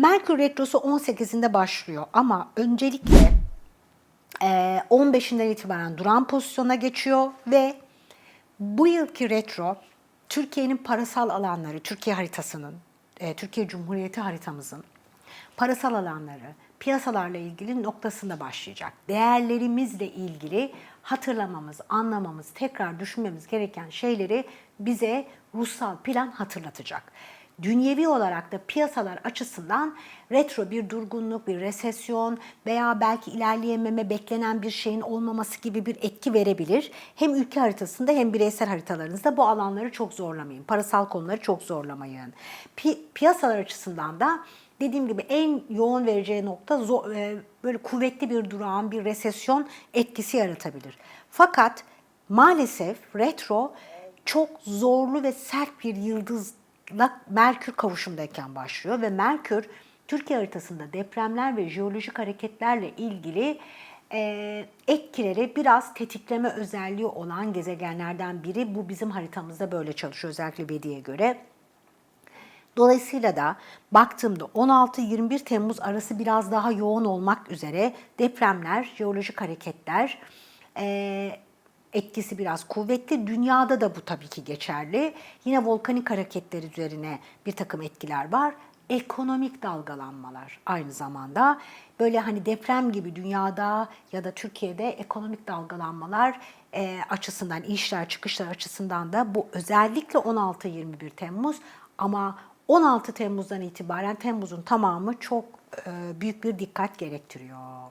Merkür Retrosu 18'inde başlıyor ama öncelikle e, 15'inden itibaren duran pozisyona geçiyor ve bu yılki retro Türkiye'nin parasal alanları, Türkiye haritasının, e, Türkiye Cumhuriyeti haritamızın parasal alanları, piyasalarla ilgili noktasında başlayacak. Değerlerimizle ilgili hatırlamamız, anlamamız, tekrar düşünmemiz gereken şeyleri bize ruhsal plan hatırlatacak. Dünyevi olarak da piyasalar açısından retro bir durgunluk, bir resesyon veya belki ilerleyememe beklenen bir şeyin olmaması gibi bir etki verebilir. Hem ülke haritasında hem bireysel haritalarınızda bu alanları çok zorlamayın. Parasal konuları çok zorlamayın. Pi- piyasalar açısından da dediğim gibi en yoğun vereceği nokta e, böyle kuvvetli bir durağan, bir resesyon etkisi yaratabilir. Fakat maalesef retro çok zorlu ve sert bir yıldızla Merkür kavuşumdayken başlıyor ve Merkür Türkiye haritasında depremler ve jeolojik hareketlerle ilgili e, etkileri biraz tetikleme özelliği olan gezegenlerden biri. Bu bizim haritamızda böyle çalışıyor özellikle Vedi'ye göre. Dolayısıyla da baktığımda 16-21 Temmuz arası biraz daha yoğun olmak üzere depremler, jeolojik hareketler e, etkisi biraz kuvvetli. Dünyada da bu tabii ki geçerli. Yine volkanik hareketler üzerine bir takım etkiler var. Ekonomik dalgalanmalar aynı zamanda. Böyle hani deprem gibi dünyada ya da Türkiye'de ekonomik dalgalanmalar e, açısından, işler çıkışlar açısından da bu özellikle 16-21 Temmuz ama 16 Temmuz'dan itibaren Temmuz'un tamamı çok e, büyük bir dikkat gerektiriyor.